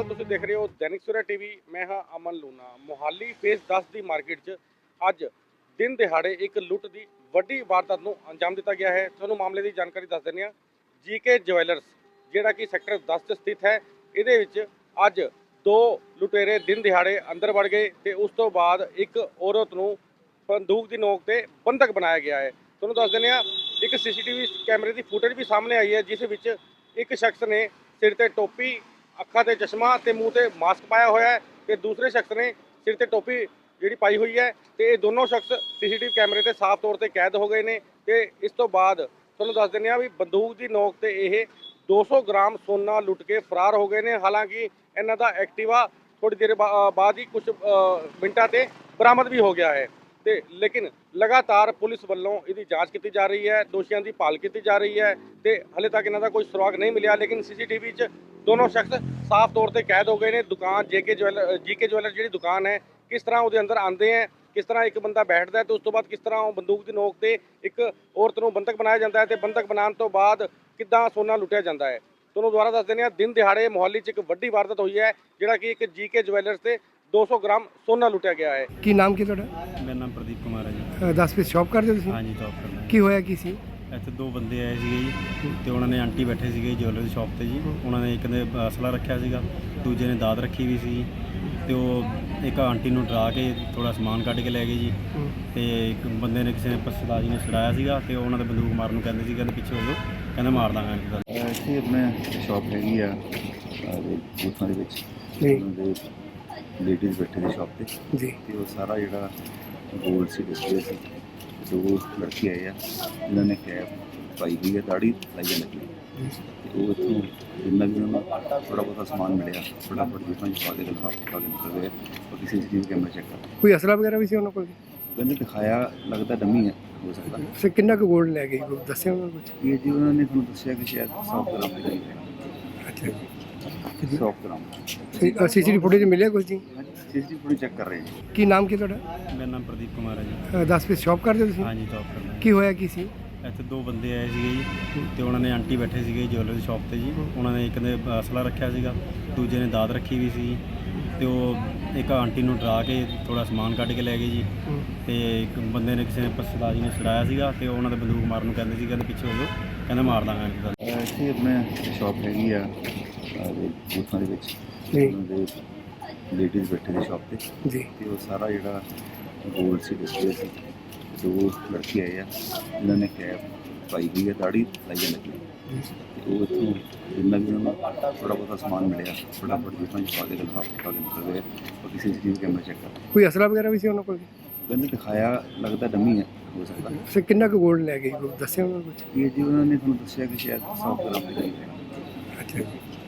ਤੁਸੀਂ ਦੇਖ ਰਹੇ ਹੋ ਦੈਨਿਕ ਸਵੇਰਾ ਟੀਵੀ, ਮੈਂ ਹਾਂ ਅਮਨ ਲੂਨਾ ਮੁਹਾਲੀ ਫੇਸ 10 ਦੀ ਮਾਰਕੀਟ 'ਚ ਅੱਜ ਦਿਨ ਦਿਹਾੜੇ ਇੱਕ ਲੁੱਟ ਦੀ ਵੱਡੀ ਵਾਰਦਾਤ ਨੂੰ ਅੰਜਾਮ ਦਿੱਤਾ ਗਿਆ ਹੈ। ਤੁਹਾਨੂੰ ਮਾਮਲੇ ਦੀ ਜਾਣਕਾਰੀ ਦੱਸ ਦਿੰਦੇ ਹਾਂ। ਜੀਕੇ ਜਵੈਲਰਸ, ਜਿਹੜਾ ਕਿ ਸੈਕਟਰ 10 'ਚ ਸਥਿਤ ਹੈ, ਇਹਦੇ ਵਿੱਚ ਅੱਜ ਦੋ ਲੁਟੇਰੇ ਦਿਨ ਦਿਹਾੜੇ ਅੰਦਰ ਵੜ ਗਏ ਤੇ ਉਸ ਤੋਂ ਬਾਅਦ ਇੱਕ ਔਰਤ ਨੂੰ ਬੰਦੂਕ ਦੀ ਨੋਕ ਤੇ ਬੰਦਕ ਬਣਾਇਆ ਗਿਆ ਹੈ। ਤੁਹਾਨੂੰ ਦੱਸ ਦਿੰਦੇ ਹਾਂ, ਇੱਕ ਸੀਸੀਟੀਵੀ ਕੈਮਰੇ ਦੀ ਫੁਟੇਜ ਵੀ ਸਾਹਮਣੇ ਆਈ ਹੈ, ਜਿਸ ਵਿੱਚ ਇੱਕ ਸ਼ਖਸ ਨੇ ਸਿਰ ਤੇ ਟੋਪੀ ਅੱਖਾਂ ਤੇ ਚਸ਼ਮਾ ਤੇ ਮੂੰਹ ਤੇ ਮਾਸਕ ਪਾਇਆ ਹੋਇਆ ਹੈ ਤੇ ਦੂਸਰੇ ਸ਼ਖਸ ਨੇ ਸਿਰ ਤੇ ਟੋਪੀ ਜਿਹੜੀ ਪਾਈ ਹੋਈ ਹੈ ਤੇ ਇਹ ਦੋਨੋਂ ਸ਼ਖਸ ਸੀਸੀਟੀਵੀ ਕੈਮਰੇ ਤੇ ਸਾਫ਼ ਤੌਰ ਤੇ ਕੈਦ ਹੋ ਗਏ ਨੇ ਤੇ ਇਸ ਤੋਂ ਬਾਅਦ ਤੁਹਾਨੂੰ ਦੱਸ ਦਿੰਦੇ ਹਾਂ ਵੀ ਬੰਦੂਕ ਦੀ ਨੋਕ ਤੇ ਇਹ 200 ਗ੍ਰਾਮ ਸੋਨਾ ਲੁੱਟ ਕੇ ਫਰਾਰ ਹੋ ਗਏ ਨੇ। ਹਾਲਾਂਕਿ ਇਹਨਾਂ ਦਾ ਐਕਟਿਵਾ ਥੋੜੀ ਦੇਰ ਬਾ- ਬਾਅਦ ਹੀ ਕੁਝ ਮਿੰਟਾਂ ਤੇ ਬਰਾਮਦ ਵੀ ਹੋ ਗਿਆ ਹੈ। ਤੇ ਲੇਕਿਨ ਲਗਾਤਾਰ ਪੁਲਿਸ ਵੱਲੋਂ ਇਹਦੀ ਜਾਂਚ ਕੀਤੀ ਜਾ ਰਹੀ ਹੈ, ਦੋਸ਼ੀਆਂ ਦੀ ਭਾਲ ਕੀਤੀ ਜਾ ਰਹੀ ਹੈ ਤੇ ਹਲੇ ਤੱਕ ਇਹਨਾਂ ਦਾ ਕੋਈ ਸੁਰਾਗ ਨਹੀਂ ਮਿਲਿਆ, ਲੇਕਿਨ ਸੀਸੀਟੀਵੀ 'ਚ ਦੋਨੋਂ ਸ਼ਖਸ ਸਾਫ਼ ਤੌਰ ਤੇ ਕੈਦ ਹੋ ਗਏ ਨੇ। ਦੁਕਾਨ ਜੇਕੇ ਜਵੈਲਰ ਜੀਕੇ ਜਵੈਲਰ ਜਿਹੜੀ ਦੁਕਾਨ ਹੈ, ਕਿਸ ਤਰ੍ਹਾਂ ਉਹਦੇ ਅੰਦਰ ਆਉਂਦੇ ਹੈ, ਕਿਸ ਤਰ੍ਹਾਂ ਇੱਕ ਬੰਦਾ ਬੈਠਦਾ ਹੈ ਤੇ ਉਸ ਤੋਂ ਬਾਅਦ ਕਿਸ ਤਰ੍ਹਾਂ ਉਹ ਬੰਦੂਕ ਦੀ ਨੋਕ ਤੇ ਇੱਕ ਔਰਤ ਨੂੰ ਬੰਦਕ ਬਣਾਇਆ ਜਾਂਦਾ ਹੈ ਤੇ ਬੰਦਕ ਬਣਾਉਣ ਤੋਂ ਬਾਅਦ ਕਿੱਦਾਂ ਸੋਨਾ ਲੁੱਟਿਆ ਜਾਂਦਾ ਹੈ। ਤੁਹਾਨੂੰ ਦੁਬਾਰਾ ਦੱਸ ਦਿੰਦੇ ਹਾਂ, ਦਿਨ ਦਿਹਾੜੇ ਮੁਹਾਲੀ 'ਚ ਇੱਕ ਵੱਡੀ ਵਾਰਦਾਤ ਹੋਈ ਹੈ, ਜਿਹੜਾ ਕਿ ਇੱਕ ਜੀਕੇ ਜਵੈਲਰਸ ਤੇ 200 ਗ੍ਰਾਮ ਸੋਨਾ ਲੁੱਟਿਆ ਗਿਆ ਹੈ। ਕੀ ਨਾਮ ਕੀ ਤੁਹਾਡਾ? ਮੇਰਾ ਨਾਮ ਪ੍ਰਦੀਪ ਕੁਮਾਰ ਹੈ ਜੀ। 10 ਪੀਸ ਸ਼ਾਪ ਕਰਦੇ ਹੋ ਤੁਸੀਂ? ਹਾਂਜੀ ਜੌਬ ਕਰਦਾ ਕੀ ਹੋਇਆ ਕੀ ਸੀ। ਇੱਥੇ ਦੋ ਬੰਦੇ ਆਏ ਸੀਗੇ ਜੀ ਤੇ ਉਹਨਾਂ ਨੇ ਆਂਟੀ ਬੈਠੇ ਸੀਗੇ ਜੁਐਲਰੀ ਸ਼ਾਪ ਤੇ ਜੀ। ਉਹਨਾਂ ਨੇ ਇੱਕ ਨੇ ਅਸਲਾ ਰੱਖਿਆ ਸੀਗਾ ਦੂਜੇ ਨੇ ਦਾਤ ਰੱਖੀ ਵੀ ਸੀ। ਤੇ ਉਹ ਇੱਕ ਆਂਟੀ ਨੂੰ ਡਰਾ ਕੇ ਥੋੜਾ ਸਮਾਨ ਕੱਢ ਕੇ ਲੈ ਗਏ ਜੀ। ਤੇ ਇੱਕ ਬੰਦੇ ਨੇ ਕਿਸੇ ਨੇ ਪਸਦਾਜੀ ਨੇ ਛਡਾਇਆ ਸੀਗਾ ਤੇ ਉਹ ਉਹਨਾਂ ਦੇ ਬੰਦੂਕ ਮਾਰਨ ਨੂੰ ਕਹਿੰਦੇ ਸੀ ਕਹਿੰਦੇ ਪਿੱਛੇ ਹੋ ਜਾਓ ਕਹਿੰਦੇ ਮਾਰ ਦਾਂਗਾ ਇੱਕ ਗੱਲ ਇੱਥੇ ਆਪਣੇ ਸ਼ਾਪ ਹੈਗੀ ਆ ਬੂਥਾਂ ਦੇ ਵਿੱਚ। ਜੀ। ਦੇ ਲੇਡੀਜ਼ ਬੈਠੇ ਨੇ ਸ਼ਾਪ ਤੇ ਜੀ। ਤੇ ਉਹ ਸਾਰਾ ਜਿਹੜਾ ਗੋਲਡ ਸੀ ਡਿਸਪਲੇ ਸੀ ਦੋ ਲੜਕੀ ਆਏ ਆ ਇਹਨਾਂ ਨੇ ਕੈਪ ਪਾਈ ਹੋਈ ਹੈ ਦਾੜੀ ਲਾਈ ਨਕਲੀ ਤੇ ਉਹ ਇੱਥੋਂ ਜਿੰਨਾ ਵੀ ਉਹਨਾਂ ਨੂੰ ਥੋੜਾ ਬਹੁਤਾ ਸਮਾਨ ਮਿਲਿਆ ਫਟਾਫਟ ਜਿੱਥੋਂ ਹੀ ਪਾ ਕੇ ਦਿਖਾ ਪਾ ਕੇ ਨਿਕਲ ਗਏ ਉਹ ਕਿਸੇ ਸੀਸੀਟੀਵੀ ਕੈਮਰਾ ਚੈੱਕ ਕਰ ਕੋਈ ਅਸਲਾ ਵਗੈਰਾ ਵੀ ਸੀ ਉਹਨਾਂ ਕੋਲ? ਕਹਿੰਦੇ ਦਿਖਾਇਆ ਲੱਗਦਾ ਡੰਮੀ ਹੈ ਹੋ ਸਕਦਾ। ਸੇ ਕਿੰਨਾ ਕੁ ਗੋਲਡ ਲੈ ਗਏ? ਦੱਸਿਆ ਉਹਨਾਂ ਕੁਝ ਇਹ ਜੀ ਉਹਨਾਂ ਨੇ ਤੁਹਾਨੂੰ ਦੱਸਿਆ ਕਿ ਸ਼ਾਇਦ 100 ਗ੍ਰਾਮ ਦੇ ਅੱਛਾ 100 ਗ੍ਰਾਮ ਸੀਸੀਟੀਵੀ ਫੁਟੇਜ ਮਿਲਿਆ ਕੁਝ ਜੀ? ਸੀਸੀਟੀਵੀ ਫੁਟੇਜ ਚੈੱਕ ਕਰ ਰਹੇ ਜੀ। ਕੀ ਨਾਮ ਕੀ ਤੁਹਾਡਾ? ਮੇਰਾ ਨਾਮ ਪ੍ਰਦੀਪ ਕੁਮਾਰ ਹੈ ਜੀ। 10 ਪੀਸ ਸ਼ਾਪ ਕਰਦੇ ਹੋ ਤੁਸੀਂ? ਹਾਂਜੀ ਜੌਬ ਕਰਦਾ ਹਾਂ। ਕੀ ਹੋਇਆ ਕੀ ਸੀ? ਇੱਥੇ ਦੋ ਬੰਦੇ ਆਏ ਸੀਗੇ ਜੀ ਤੇ ਉਹਨਾਂ ਨੇ ਆਂਟੀ ਬੈਠੇ ਸੀਗੇ ਜੁਐਲਰੀ ਸ਼ਾਪ ਤੇ ਜੀ। ਉਹਨਾਂ ਨੇ ਇੱਕ ਨੇ ਅਸਲਾ ਰੱਖਿਆ ਸੀਗਾ ਦੂਜੇ ਨੇ ਦਾਤ ਰੱਖੀ ਵੀ ਸੀ। ਤੇ ਉਹ ਇੱਕ ਆਂਟੀ ਨੂੰ ਡਰਾ ਕੇ ਥੋੜਾ ਸਮਾਨ ਕੱਢ ਕੇ ਲੈ ਗਏ ਜੀ। ਤੇ ਇੱਕ ਬੰਦੇ ਨੇ ਕਿਸੇ ਨੇ ਪਸਦਾਜੀ ਨੇ ਛਡਾਇਆ ਸੀਗਾ ਤੇ ਉਹ ਉਹਨਾਂ ਦੇ ਬੰਦੂਕ ਮਾਰਨ ਨੂੰ ਕਹਿੰਦੇ ਸੀ ਕਹਿੰਦੇ ਪਿੱਛੇ ਹੋ ਜਾਓ ਕਹਿੰਦੇ ਮਾਰ ਦਾਂਗਾ ਇੱਥੇ ਆਪਣੇ ਸ਼ਾਪ ਹੈਗੀ ਆ। ਬੂਥਾਂ ਦੇ ਵਿੱਚ ਜੀ। ਦੇ ਲੇਡੀਜ਼ ਬੈਠੇ ਨੇ ਸ਼ਾਪ ਤੇ। ਜੀ। ਤੇ ਉਹ ਸਾਰਾ ਜਿਹੜਾ ਗੋਲਡ ਸੀ ਡਿਸਪਲੇ ਸੀ ਦੋ ਲੜਕੀ ਆਏ ਆ। ਇਹਨਾਂ ਨੇ ਕੈਪ ਪਾਈ ਹੋਈ ਹੈ ਦਾੜੀ ਲਾਈ ਹੈ ਨਕਲੀ ਤੇ ਉਹ ਇੱਥੋਂ ਜਿੰਨਾ ਵੀ ਉਹਨਾਂ ਨੂੰ ਥੋੜਾ ਬਹੁਤਾ ਸਮਾਨ ਮਿਲਿਆ ਫਟਾਫਟ ਜਿੱਥੋਂ ਹੀ ਪਾ ਕੇ ਦਿਖਾ ਪਾ ਕੇ ਨਿਕਲ ਗਏ। ਉਹ ਕਿਸੇ ਸੀਸੀਟੀਵੀ ਕੈਮਰਾ ਚੈੱਕ ਕਰ ਕੋਈ ਅਸਲਾ ਵਗੈਰਾ ਵੀ ਸੀ ਉਹਨਾਂ ਕੋਲ? ਕਹਿੰਦੇ ਦਿਖਾਇਆ ਲੱਗਦਾ ਡੰਮੀ ਹੈ ਹੋ ਸਕਦਾ। ਸੇ ਕਿੰਨਾ ਕੁ ਗੋਲਡ ਲੈ ਗਏ? ਕੋਈ ਦੱਸਿਆ ਉਹਨਾਂ ਕੁਝ ਇਹ ਜੀ ਉਹਨਾਂ ਨੇ ਤੁਹਾਨੂੰ ਦੱਸਿਆ ਕਿ ਸ਼ਾਇਦ 100 ਗ੍ਰਾਮ ਦੇ ਕਰੀਬ ਹੈ। ਅੱਛਾ